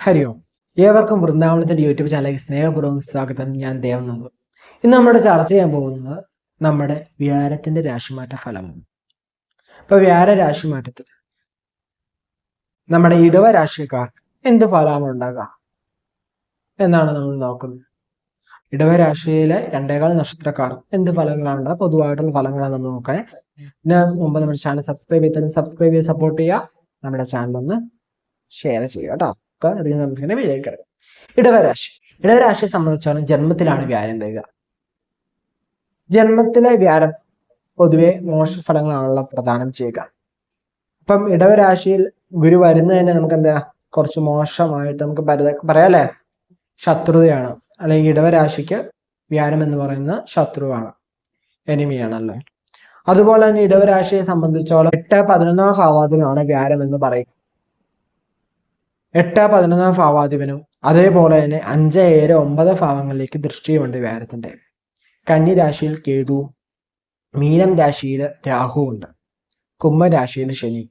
ഹരി ഓം ഏവർക്കും വൃന്ദാവനത്തിന്റെ യൂട്യൂബ് ചാനലിലേക്ക് സ്നേഹപൂർവം സ്വാഗതം. ഞാൻ ദേവനന്ദ് ഇന്ന് നമ്മുടെ ചർച്ച ചെയ്യാൻ പോകുന്നത് നമ്മുടെ വ്യാരത്തിന്റെ രാശിമാറ്റ ഫലമാണ്. ഇപ്പൊ വ്യാര രാശിമാറ്റത്തിൽ നമ്മുടെ ഇടവ രാശിക്കാർ എന്ത് ഫലമാണ് ഉണ്ടാകുക എന്നാണ് നമ്മൾ നോക്കുന്നത്. ഇടവ രാശിയിലെ രണ്ടേകാൽ നക്ഷത്രക്കാർ എന്ത് ഫലങ്ങളാണ് പൊതുവായിട്ടുള്ള ഫലങ്ങളാണ് നമ്മൾ നോക്കാൻ ഇതിന് മുമ്പ് നമ്മുടെ ചാനൽ സബ്സ്ക്രൈബ് ചെയ്തിട്ട് സബ്സ്ക്രൈബ് ചെയ്ത് സപ്പോർട്ട് ചെയ്യുക. നമ്മുടെ ചാനൽ ഒന്ന് ഷെയർ ചെയ്യുക കേട്ടോ ഒക്കെ അധികം താമസിക്കുന്ന വീഡിയോയിൽ കിടക്കും. ഇടവരാശി. ഇടവരാശിയെ സംബന്ധിച്ചോളം ജന്മത്തിലാണ് വ്യാരം വരിക ജന്മത്തിലെ വ്യാരം പൊതുവെ മോശ ഫലങ്ങളാണല്ലോ പ്രദാനം ചെയ്യുക. അപ്പം ഇടവരാശിയിൽ ഗുരു വരുന്നത് തന്നെ നമുക്ക് എന്താ? കുറച്ച് മോശമായിട്ട് നമുക്ക് പറയാല്ലേ? ശത്രുതയാണ്. അല്ലെങ്കിൽ ഇടവരാശിക്ക് വ്യാരം എന്ന് പറയുന്ന ശത്രുവാണ്. എനിമിയാണല്ലോ? അതുപോലെ തന്നെ ഇടവരാശിയെ സംബന്ധിച്ചോളം എട്ട് പതിനൊന്നാം ഭാവാദിനാണ് വ്യാരം എന്ന് പറയും എട്ട് പതിനൊന്നാം ഭാവാധിപനും അതേപോലെ തന്നെ അഞ്ച് ഏഴ് ഒമ്പത് ഭാവങ്ങളിലേക്ക് ദൃഷ്ടിയുമുണ്ട് വ്യാരത്തിന്റെ കന്നി രാശിയിൽ കേതു മീനം രാശിയിൽ രാഹു ഉണ്ട്. കുംഭരാശിയിൽ ശനി.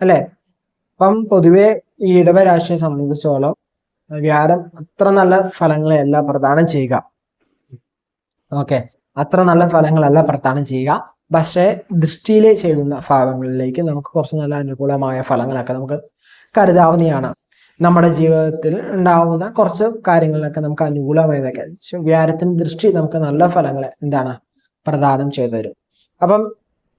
അല്ലേ? അപ്പം പൊതുവെ ഈ ഇടവരാശിയെ സംബന്ധിച്ചോളം വ്യാരം അത്ര നല്ല ഫലങ്ങളെയല്ല പ്രദാനം ചെയ്യുക. ഓക്കെ. അത്ര നല്ല ഫലങ്ങളല്ല പ്രദാനം ചെയ്യുക. പക്ഷേ ദൃഷ്ടിയിൽ ചെയ്യുന്ന ഭാവങ്ങളിലേക്ക് നമുക്ക് കുറച്ച് നല്ല അനുകൂലമായ ഫലങ്ങളൊക്കെ നമുക്ക് കരുതാവുന്നതാണ് നമ്മുടെ ജീവിതത്തിൽ ഉണ്ടാവുന്ന കുറച്ച് കാര്യങ്ങളിലൊക്കെ നമുക്ക് അനുകൂലമായതൊക്കെ. വ്യാരത്തിന് ദൃഷ്ടി നമുക്ക് നല്ല ഫലങ്ങളെ എന്താണ് പ്രദാനം ചെയ്തു തരും. അപ്പം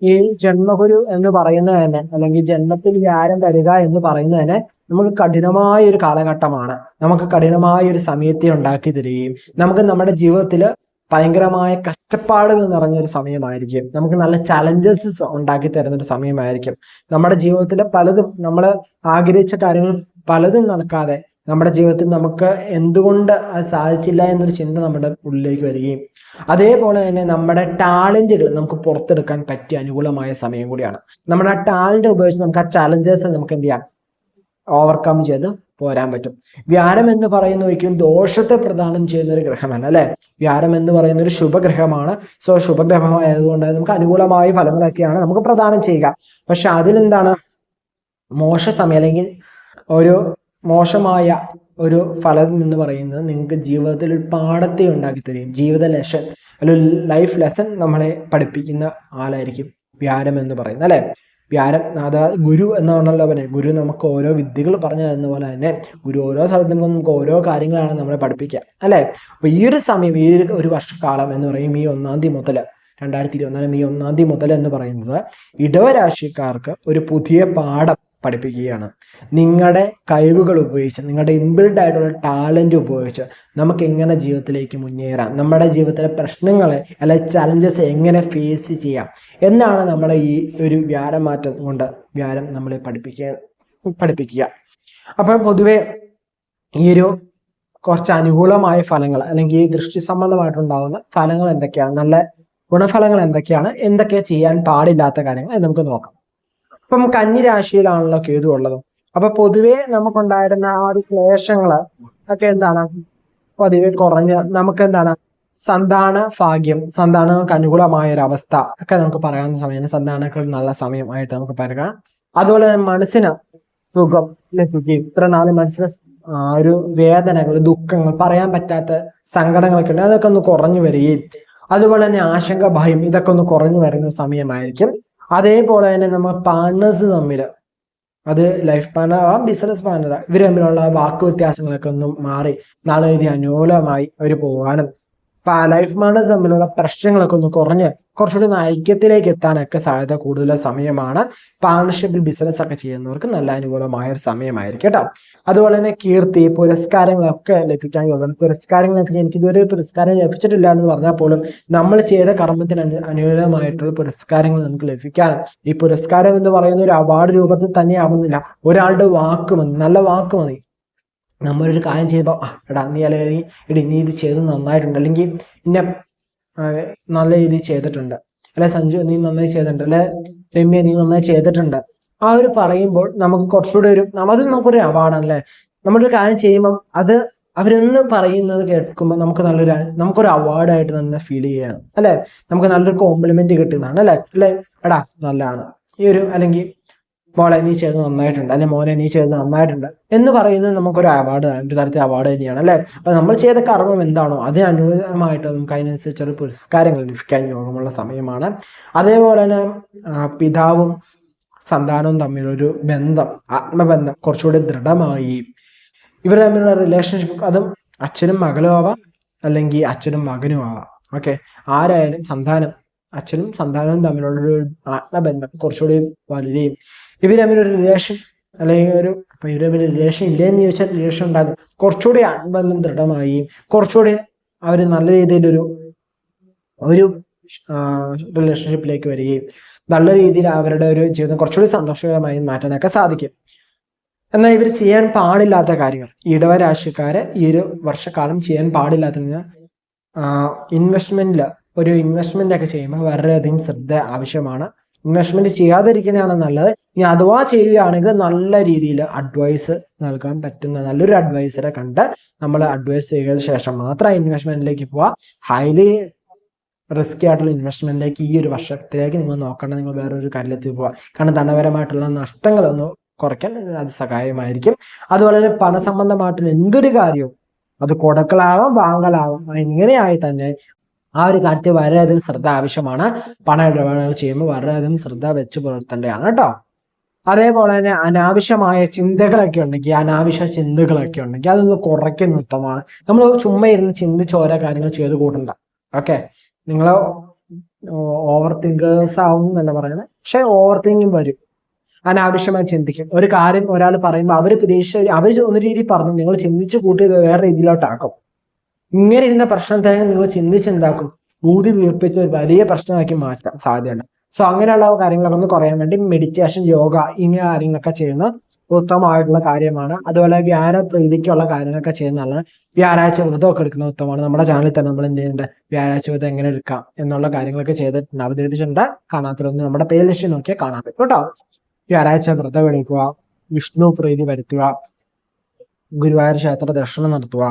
ഈ ജന്മഗുരു എന്ന് പറയുന്നത് തന്നെ അല്ലെങ്കിൽ ജന്മത്തിൽ വ്യാരം വരിക എന്ന് പറയുന്നത് തന്നെ നമുക്ക് കഠിനമായ ഒരു കാലഘട്ടമാണ്. നമുക്ക് കഠിനമായ ഒരു സമയത്തെ ഉണ്ടാക്കി തരികയും നമുക്ക് നമ്മുടെ ജീവിതത്തിൽ ഭയങ്കരമായ കഷ്ടപ്പാടുകൾ നിറഞ്ഞൊരു സമയമായിരിക്കും. നമുക്ക് നല്ല ചലഞ്ചസ് ഉണ്ടാക്കി തരുന്ന ഒരു സമയമായിരിക്കും. നമ്മുടെ ജീവിതത്തിൽ പലതും നമ്മൾ ആഗ്രഹിച്ച കാര്യങ്ങൾ പലതും നടക്കാതെ നമ്മുടെ ജീവിതത്തിൽ നമുക്ക് എന്തുകൊണ്ട് അത് സാധിച്ചില്ല എന്നൊരു ചിന്ത നമ്മുടെ ഉള്ളിലേക്ക് വരികയും അതേപോലെ തന്നെ നമ്മുടെ ടാലന്റുകൾ നമുക്ക് പുറത്തെടുക്കാൻ പറ്റിയ അനുകൂലമായ സമയം കൂടിയാണ്. നമ്മുടെ ആ ടാലന്റ് ഉപയോഗിച്ച് നമുക്ക് ആ ചലഞ്ചസ് നമുക്ക് എന്ത് ചെയ്യാം? ഓവർകം ചെയ്ത് പോരാൻ പറ്റും. വ്യാരം എന്ന് പറയുന്ന ഒരിക്കലും ദോഷത്തെ പ്രദാനം ചെയ്യുന്ന ഒരു ഗ്രഹമാണ് അല്ലെ? വ്യാരം എന്ന് പറയുന്ന ഒരു ശുഭഗ്രഹമാണ്. സോ ശുഭഗ്രഹമായതുകൊണ്ട് നമുക്ക് അനുകൂലമായ ഫലങ്ങളൊക്കെയാണ് നമുക്ക് പ്രദാനം ചെയ്യുക. പക്ഷെ അതിലെന്താണ്? മോശ സമയം അല്ലെങ്കിൽ ഒരു മോശമായ ഒരു ഫലം എന്ന് പറയുന്നത് നിങ്ങൾക്ക് ജീവിതത്തിൽ ഒരു പാഠത്തെ ഉണ്ടാക്കി തരും. ജീവിത ലെസൺ അല്ലെങ്കിൽ ലൈഫ് ലെസൺ നമ്മളെ പഠിപ്പിക്കുന്ന ആളായിരിക്കും വ്യാരം എന്ന് പറയുന്നത് അല്ലെ? വ്യാരം അതായത് ഗുരു എന്നാണല്ലോ പറഞ്ഞത് ഗുരു നമുക്ക് ഓരോ വിദ്യകൾ പറഞ്ഞു തരുന്ന പോലെ തന്നെ ഗുരു ഓരോ സ്ഥലത്തും നമുക്ക് ഓരോ കാര്യങ്ങളാണ് നമ്മളെ പഠിപ്പിക്കുക. അല്ലേ? അപ്പൊ ഈ ഒരു സമയം ഈ ഒരു വർഷക്കാലം എന്ന് പറയും ഈ ഒന്നാം തീയതി മുതൽ രണ്ടായിരത്തി ഇരുപത്തിനാല് മെയ് ഒന്നാം തീയതി മുതൽ എന്ന് പറയുന്നത് ഇടവരാശിക്കാർക്ക് ഒരു പുതിയ പാഠം പഠിപ്പിക്കുകയാണ്. നിങ്ങളുടെ കഴിവുകൾ ഉപയോഗിച്ച് നിങ്ങളുടെ ഇൻബിൽഡ് ആയിട്ടുള്ള ടാലന്റ് ഉപയോഗിച്ച് നമുക്ക് എങ്ങനെ ജീവിതത്തിലേക്ക് മുന്നേറാം? നമ്മുടെ ജീവിതത്തിലെ പ്രശ്നങ്ങളെ അല്ലെ ചലഞ്ചസ് എങ്ങനെ ഫേസ് ചെയ്യാം? എന്നാണ് നമ്മളെ ഈ ഒരു വ്യാരമാറ്റം കൊണ്ട് വ്യാരം നമ്മളെ പഠിപ്പിക്കുക പഠിപ്പിക്കുക. അപ്പോൾ പൊതുവെ ഈ ഒരു കുറച്ച് അനുകൂലമായ ഫലങ്ങൾ അല്ലെങ്കിൽ ഈ ദൃഷ്ടി സംബന്ധമായിട്ടുണ്ടാകുന്ന ഫലങ്ങൾ എന്തൊക്കെയാണ്? നല്ല ഗുണഫലങ്ങൾ എന്തൊക്കെയാണ്? എന്തൊക്കെ ചെയ്യാൻ പാടില്ലാത്ത കാര്യങ്ങൾ നമുക്ക് നോക്കാം. ഇപ്പം കന്നി രാശിയിലാണല്ലോ കേതു ഉള്ളത്. അപ്പൊ പൊതുവേ നമുക്കുണ്ടായിരുന്ന ആ ഒരു ക്ലേശങ്ങൾ ഒക്കെ എന്താണ്? പൊതുവെ കുറഞ്ഞ് നമുക്ക് എന്താണ് സന്താന ഭാഗ്യം സന്താനങ്ങൾക്ക് അനുകൂലമായ ഒരു അവസ്ഥ ഒക്കെ നമുക്ക് പറയാവുന്ന സമയമാണ്. സന്താനങ്ങൾ നല്ല സമയമായിട്ട് നമുക്ക് പറയാം. അതുപോലെ തന്നെ മനസ്സിന് സുഖം ലഭിക്കുകയും ഇത്ര നാല് മനസ്സിന് ഒരു വേദനകൾ ദുഃഖങ്ങൾ പറയാൻ പറ്റാത്ത സങ്കടങ്ങളൊക്കെ ഉണ്ട്. അതൊക്കെ ഒന്ന് കുറഞ്ഞു വരികയും അതുപോലെ തന്നെ ആശങ്ക ഭയം ഇതൊക്കെ ഒന്ന് കുറഞ്ഞു വരുന്ന സമയമായിരിക്കും. അതേപോലെ തന്നെ നമ്മൾ പാർട്ട്നേഴ്സ് തമ്മിൽ അത് ലൈഫ് പാർട്ണർ ആവാം ബിസിനസ് പാർട്ണർ ഇവർ തമ്മിലുള്ള വാക്ക് വ്യത്യാസങ്ങളൊക്കെ ഒന്നും മാറി നാളെ എഴുതി അനുകൂലമായി അവർ പോകാനും ലൈഫ് പാർട്ണേഴ്സ് തമ്മിലുള്ള പ്രശ്നങ്ങളൊക്കെ ഒന്ന് കുറഞ്ഞ് കുറച്ചുകൂടി ഐക്യത്തിലേക്ക് എത്താനൊക്കെ സാധ്യത കൂടുതൽ സമയമാണ്. പാർട്ണർഷിപ്പിൽ ബിസിനസ് ഒക്കെ ചെയ്യുന്നവർക്ക് നല്ല അനുകൂലമായ ഒരു സമയമായിരിക്കും കേട്ടോ. അതുപോലെ തന്നെ കീർത്തി പുരസ്കാരങ്ങളൊക്കെ ലഭിക്കാൻ യോഗം പുരസ്കാരങ്ങൾ ലഭിക്കാൻ എനിക്ക് ഇതുവരെ പുരസ്കാരം ലഭിച്ചിട്ടില്ല എന്ന് പറഞ്ഞാൽ പോലും നമ്മൾ ചെയ്ത കർമ്മത്തിന് അനു അനുകൂലമായിട്ടുള്ള പുരസ്കാരങ്ങൾ നമുക്ക് ലഭിക്കാറ്. ഈ പുരസ്കാരം എന്ന് പറയുന്ന ഒരു അവാർഡ് രൂപത്തിൽ തന്നെ ആവുന്നില്ല. ഒരാളുടെ വാക്ക് മതി നല്ല വാക്ക് മതി. നമ്മളൊരു കാര്യം ചെയ്യുമ്പോൾ ആ എടാ നീ അല്ലെങ്കിൽ എടി നീ ഇത് ചെയ്ത് നന്നായിട്ടുണ്ട്. അല്ലെങ്കിൽ പിന്നെ നല്ല രീതിയിൽ ചെയ്തിട്ടുണ്ട്. അല്ലെ സഞ്ജു നീ നന്നായി ചെയ്തിട്ടുണ്ട്. അല്ലെ രമ്യ നീ നന്നായി ചെയ്തിട്ടുണ്ട്. ആ ഒരു പറയുമ്പോൾ നമുക്ക് കുറച്ചുകൂടെ ഒരു അത് നമുക്കൊരു അവാർഡാണ് അല്ലെ നമ്മളൊരു കാര്യം ചെയ്യുമ്പോൾ അത് അവരൊന്ന് പറയുന്നത് കേൾക്കുമ്പോൾ നമുക്ക് നല്ലൊരു നമുക്കൊരു അവാർഡായിട്ട് തന്നെ ഫീൽ ചെയ്യാണ് അല്ലെ? നമുക്ക് നല്ലൊരു കോംപ്ലിമെന്റ് കിട്ടുന്നതാണ് അല്ലേ? അല്ലെ? എടാ നല്ലതാണ്. ഈ ഒരു അല്ലെങ്കിൽ മോളെ നീ ചെയ്ത് നന്നായിട്ടുണ്ട് അല്ലെ മോനെ നീ ചെയ്ത് നന്നായിട്ടുണ്ട് എന്ന് പറയുന്നത് നമുക്കൊരു അവാർഡ് ഒരു തരത്തിൽ അവാർഡ് തന്നെയാണ് അല്ലേ? അപ്പൊ നമ്മൾ ചെയ്ത കർമ്മം എന്താണോ അതിനനുകൂലമായിട്ട് നമുക്ക് അതിനനുസരിച്ചുള്ള പുരസ്കാരങ്ങൾ ലഭിക്കാൻ യോഗമുള്ള സമയമാണ്. അതേപോലെ തന്നെ പിതാവും സന്താനവും തമ്മിലൊരു ബന്ധം ആത്മബന്ധം കുറച്ചുകൂടി ദൃഢമായി. ഇവർ തമ്മിലുള്ള റിലേഷൻഷിപ്പ് അതും അച്ഛനും മകളും ആവാം അല്ലെങ്കിൽ അച്ഛനും മകനും ആവാം. ഓക്കെ ആരായാലും സന്താനം അച്ഛനും സന്താനവും തമ്മിലുള്ള ഒരു ആത്മബന്ധം കുറച്ചുകൂടി വളരുകയും ഇവർ തമ്മിലൊരു റിലേഷൻ അല്ലെങ്കിൽ ഒരു ഇപ്പൊ ഇവർ തമ്മിൽ റിലേഷൻ ഇല്ലേന്ന് ചോദിച്ചാൽ റിലേഷൻ ഉണ്ടാകും. കുറച്ചുകൂടി ആത്മബന്ധം ദൃഢമായി കുറച്ചുകൂടി അവർ നല്ല രീതിയിലൊരു ഒരു റിലേഷൻഷിപ്പിലേക്ക് വരികയും നല്ല രീതിയിൽ അവരുടെ ഒരു ജീവിതം കുറച്ചുകൂടി സന്തോഷകരമായി മാറ്റാനൊക്കെ സാധിക്കും. എന്നാൽ ഇവർ ചെയ്യാൻ പാടില്ലാത്ത കാര്യങ്ങൾ. ഇടവ രാശിക്കാരെ ഈ ഒരു വർഷക്കാലം ചെയ്യാൻ പാടില്ലാത്ത ഇൻവെസ്റ്റ്മെന്റിൽ ഒരു ഇൻവെസ്റ്റ്മെന്റ് ഒക്കെ ചെയ്യുമ്പോൾ വളരെയധികം ശ്രദ്ധ ആവശ്യമാണ്. ഇൻവെസ്റ്റ്മെന്റ് ചെയ്യാതിരിക്കുന്നതാണ് നല്ലത്. ഇനി അഥവാ ചെയ്യുകയാണെങ്കിൽ നല്ല രീതിയിൽ അഡ്വൈസ് നൽകാൻ പറ്റുന്ന നല്ലൊരു അഡ്വൈസറെ കണ്ട് നമ്മൾ അഡ്വൈസ് ചെയ്തതിനു ശേഷം മാത്രം ഇൻവെസ്റ്റ്മെന്റിലേക്ക് പോവുക ഹൈലി റിസ്കി ആയിട്ടുള്ള ഇൻവെസ്റ്റ്മെന്റിലേക്ക് ഈ ഒരു വർഷത്തിലേക്ക് നിങ്ങൾ നോക്കണം. നിങ്ങൾ വേറൊരു കാര്യത്തിൽ പോവുക കാരണം ധനപരമായിട്ടുള്ള നഷ്ടങ്ങളൊന്നും കുറയ്ക്കാൻ അത് സഹായമായിരിക്കും. അതുപോലെ തന്നെ പണസംബന്ധമായിട്ടുള്ള എന്തൊരു കാര്യവും അത് കൊടുക്കലാവാം വാങ്ങലാവാം ഇങ്ങനെയായി തന്നെ ആ ഒരു കാര്യത്തിൽ വളരെയധികം ശ്രദ്ധ ആവശ്യമാണ്. പണ ഇടപാടുകൾ ചെയ്യുമ്പോൾ വളരെയധികം ശ്രദ്ധ വെച്ച് പുലർത്തേണ്ടതാണ് കേട്ടോ. അതേപോലെ തന്നെ അനാവശ്യമായ ചിന്തകളൊക്കെ ഉണ്ടെങ്കിൽ അനാവശ്യ ചിന്തകളൊക്കെ ഉണ്ടെങ്കിൽ അതൊന്ന് കുറയ്ക്കുന്ന ഉത്തമമാണ്. നമ്മൾ ചുമ്മാ ഇരുന്ന് ചിന്തിച്ച് ഓരോ കാര്യങ്ങൾ ചെയ്ത് കൂട്ടണ്ട. ഓക്കെ? നിങ്ങൾ ഓവർ തിങ്കേഴ്സ് ആവും എന്നല്ല പറയുന്നത് പക്ഷെ ഓവർ തിങ്കിങ് വരും. അനാവശ്യമായി ചിന്തിക്കും. ഒരു കാര്യം ഒരാൾ പറയുമ്പോൾ അവർ പ്രതീക്ഷ അവർ ഒരു രീതി പറഞ്ഞു നിങ്ങൾ ചിന്തിച്ചു കൂട്ടി വേറെ രീതിയിലോട്ടാക്കും. ഇങ്ങനെ ഇരുന്ന പ്രശ്നത്തെ നിങ്ങൾ ചിന്തിച്ച് എന്താക്കും? ഊതി വീർപ്പിച്ച് ഒരു വലിയ പ്രശ്നമാക്കി മാറ്റാൻ സാധ്യതയുണ്ട്. സോ അങ്ങനെയുള്ള കാര്യങ്ങളൊക്കെ ഒന്ന് കുറയാൻ വേണ്ടി മെഡിറ്റേഷൻ യോഗ ഇങ്ങനെ കാര്യങ്ങളൊക്കെ ചെയ്യുന്ന ഉത്തമമായിട്ടുള്ള കാര്യമാണ്. അതുപോലെ വ്യാഴ പ്രീതിക്കുള്ള കാര്യങ്ങളൊക്കെ ചെയ്യുന്നതാണ് വ്യാഴാഴ്ച വ്രതമൊക്കെ എടുക്കുന്നത് ഉത്തമമാണ്. നമ്മുടെ ചാനലിൽ തന്നെ നമ്മൾ എന്ത് ചെയ്യുന്നുണ്ട്? വ്യാഴാഴ്ച വ്രതം എങ്ങനെ എടുക്കാം എന്നുള്ള കാര്യങ്ങളൊക്കെ ചെയ്തിട്ടുണ്ട്. അവതരിപ്പിച്ചിട്ടുണ്ട്. കാണാത്തതൊന്ന് നമ്മുടെ പ്ലേലിസ്റ്റ് നോക്കിയാൽ കാണാൻ പറ്റും കേട്ടോ. വ്യാഴാഴ്ച വ്രതം എടുക്കുക വിഷ്ണു പ്രീതി വരുത്തുക ഗുരുവായൂർ ക്ഷേത്ര ദർശനം നടത്തുക.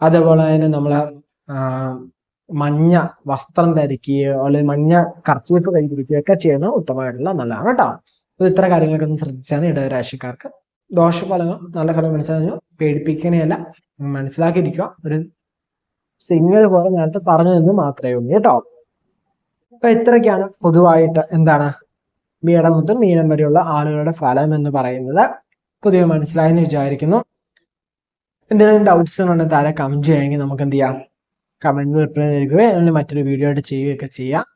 അതേപോലെ തന്നെ നമ്മൾ മഞ്ഞ വസ്ത്രം ധരിക്കുകയോ അല്ലെങ്കിൽ മഞ്ഞ കർച്ചീഫ് കൈപിടിക്കുകയോ ഒക്കെ ചെയ്യുന്നത് ഉത്തമമായിട്ടുള്ള നല്ലതാണ് കേട്ടോ. അപ്പൊ ഇത്ര കാര്യങ്ങളൊക്കെ ഒന്ന് ശ്രദ്ധിച്ചാൽ ഇടവരാശിക്കാർക്ക്. ദോഷഫലങ്ങൾ നല്ല ഫലം മനസ്സിലാക്കുക പേടിപ്പിക്കണേയല്ല മനസ്സിലാക്കിയിരിക്കുക. ഒരു സിംഗിൾ പോലെ നേരത്തെ പറഞ്ഞു എന്ന് മാത്രമേ ഉള്ളൂ കേട്ടോ. അപ്പൊ ഇത്രയൊക്കെയാണ് പൊതുവായിട്ട് എന്താണ് മീനം മുതൽ മീനം വരെയുള്ള ആളുകളുടെ ഫലം എന്ന് പറയുന്നത്. പുതിയ മനസ്സിലായെന്ന് വിചാരിക്കുന്നു. എന്തെങ്കിലും ഡൗട്ട്സ് ഉണ്ടെങ്കിൽ താഴെ കമന്റ് ചെയ്യാമെങ്കിൽ നമുക്ക് എന്ത് ചെയ്യാം? കമന്റ് റിപ്ലൈ നൽകുകയോ അല്ലെങ്കിൽ മറ്റൊരു വീഡിയോ ആയിട്ട് ചെയ്യുകയൊക്കെ ചെയ്യാം.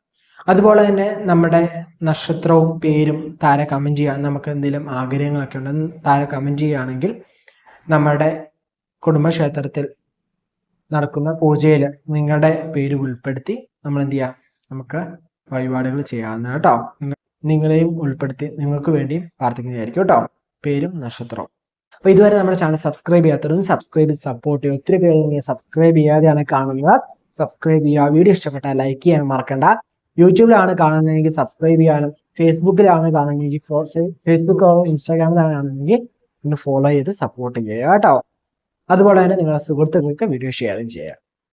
അതുപോലെ തന്നെ നമ്മുടെ നക്ഷത്രവും പേരും താര കമന്റ് ചെയ്യാൻ നമുക്ക് എന്തെങ്കിലും ആഗ്രഹങ്ങളൊക്കെ ഉണ്ടെന്ന് താര കമന്റ് ചെയ്യുകയാണെങ്കിൽ നമ്മുടെ കുടുംബക്ഷേത്രത്തിൽ നടക്കുന്ന പൂജയിൽ നിങ്ങളുടെ പേര് ഉൾപ്പെടുത്തി നമ്മൾ എന്ത് ചെയ്യാം? നമുക്ക് വഴിപാടുകൾ ചെയ്യാവുന്ന കേട്ടോ. നിങ്ങളെയും ഉൾപ്പെടുത്തി നിങ്ങൾക്ക് വേണ്ടിയും പ്രാർത്ഥിക്കുന്നതായിരിക്കും കേട്ടോ. പേരും നക്ഷത്രവും. അപ്പൊ ഇതുവരെ നമ്മുടെ ചാനൽ സബ്സ്ക്രൈബ് ചെയ്യാത്തവരും സബ്സ്ക്രൈബ് സപ്പോർട്ട് ചെയ്യുക ഒത്തിരി പേര് സബ്സ്ക്രൈബ് ചെയ്യാതെയാണ് കാണുന്നത്. സബ്സ്ക്രൈബ് ചെയ്യുക വീഡിയോ ഇഷ്ടപ്പെട്ടാൽ ലൈക്ക് ചെയ്യാൻ മറക്കണ്ട. യൂട്യൂബിലാണ് കാണുന്നതെങ്കിൽ സബ്സ്ക്രൈബ് ചെയ്യാനും ഫേസ്ബുക്കിലാണ് കാണുന്നതെങ്കിൽ ഫേസ്ബുക്കോ ഇൻസ്റ്റാഗ്രാമിലാണ് കാണുന്നതെങ്കിൽ ഒന്ന് ഫോളോ ചെയ്ത് സപ്പോർട്ട് ചെയ്യുക കേട്ടോ. അതുപോലെ തന്നെ നിങ്ങളുടെ സുഹൃത്തുക്കൾക്ക് വീഡിയോ ഷെയറും ചെയ്യുക